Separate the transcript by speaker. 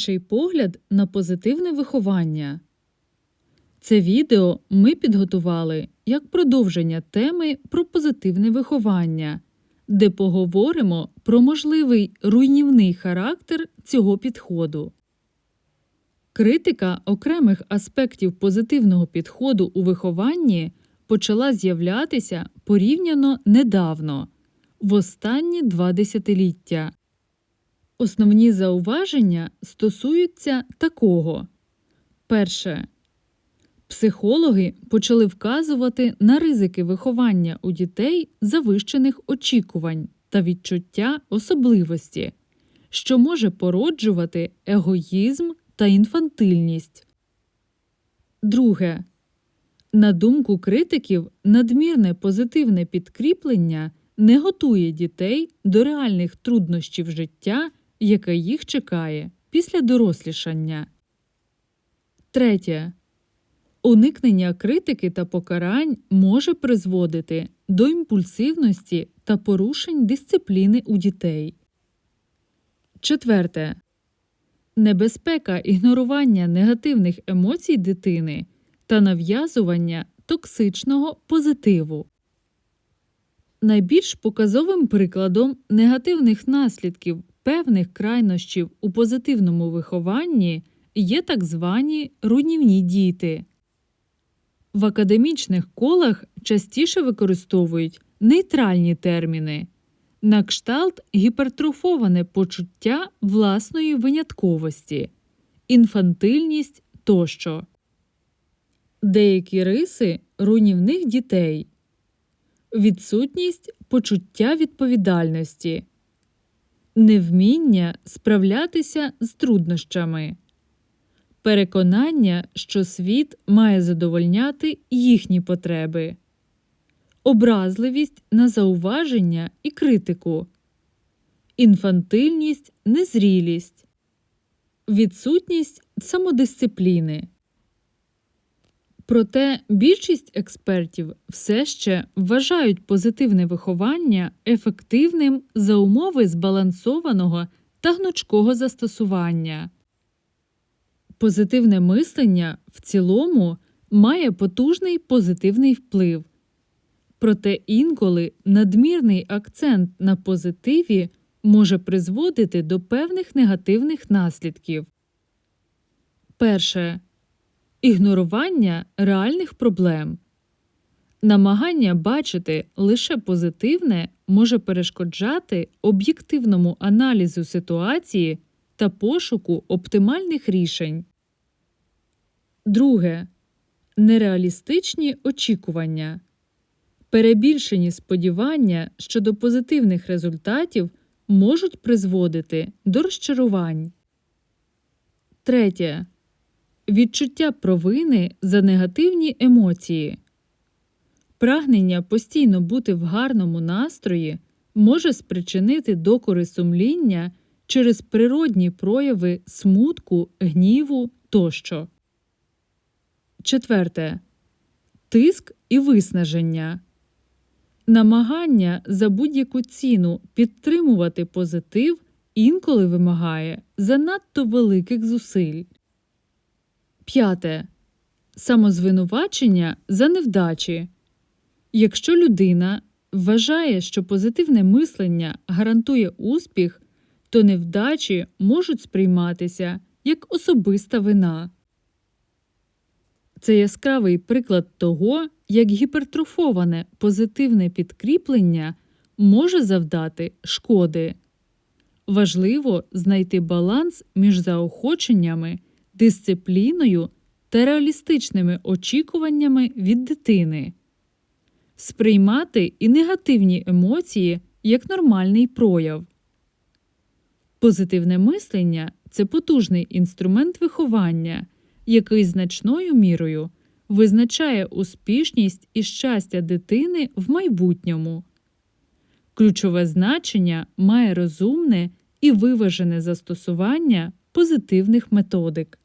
Speaker 1: інший погляд на позитивне виховання. Це відео ми підготували як продовження теми про позитивне виховання, де поговоримо про можливий руйнівний характер цього підходу. Критика окремих аспектів позитивного підходу у вихованні почала з'являтися порівняно недавно, в останні два десятиліття. Основні зауваження стосуються такого. Перше. Психологи почали вказувати на ризики виховання у дітей завищених очікувань та відчуття особливості, що може породжувати егоїзм та інфантильність. Друге. На думку критиків, надмірне позитивне підкріплення не готує дітей до реальних труднощів життя, яке їх чекає після дорослішання. Третє. Уникнення критики та покарань може призводити до імпульсивності та порушень дисципліни у дітей. Четверте. Небезпека ігнорування негативних емоцій дитини та нав'язування токсичного позитиву. Найбільш показовим прикладом негативних наслідків певних крайнощів у позитивному вихованні є так звані руйнівні діти. В академічних колах частіше використовують нейтральні терміни на кшталт гіпертрофоване почуття власної винятковості, інфантильність тощо. Деякі риси руйнівних дітей, відсутність почуття відповідальності, невміння справлятися з труднощами, переконання, що світ має задовольняти їхні потреби, образливість на зауваження і критику, інфантильність, незрілість, відсутність самодисципліни. Проте більшість експертів все ще вважають позитивне виховання ефективним за умови збалансованого та гнучкого застосування. Позитивне мислення в цілому має потужний позитивний вплив. Проте інколи надмірний акцент на позитиві може призводити до певних негативних наслідків. Перше ігнорування реальних проблем. Намагання бачити лише позитивне може перешкоджати об'єктивному аналізу ситуації та пошуку оптимальних рішень. Друге. Нереалістичні очікування. Перебільшені сподівання щодо позитивних результатів можуть призводити до розчарувань. Третє відчуття провини за негативні емоції. Прагнення постійно бути в гарному настрої може спричинити докори сумління через природні прояви смутку, гніву тощо. Четверте. Тиск і виснаження. Намагання за будь-яку ціну підтримувати позитив інколи вимагає занадто великих зусиль. П'яте. Самозвинувачення за невдачі. Якщо людина вважає, що позитивне мислення гарантує успіх, то невдачі можуть сприйматися як особиста вина. Це яскравий приклад того, як гіпертрофоване позитивне підкріплення може завдати шкоди. Важливо знайти баланс між заохоченнями дисципліною та реалістичними очікуваннями від дитини, сприймати і негативні емоції як нормальний прояв. Позитивне мислення це потужний інструмент виховання, який значною мірою визначає успішність і щастя дитини в майбутньому. Ключове значення має розумне і виважене застосування позитивних методик.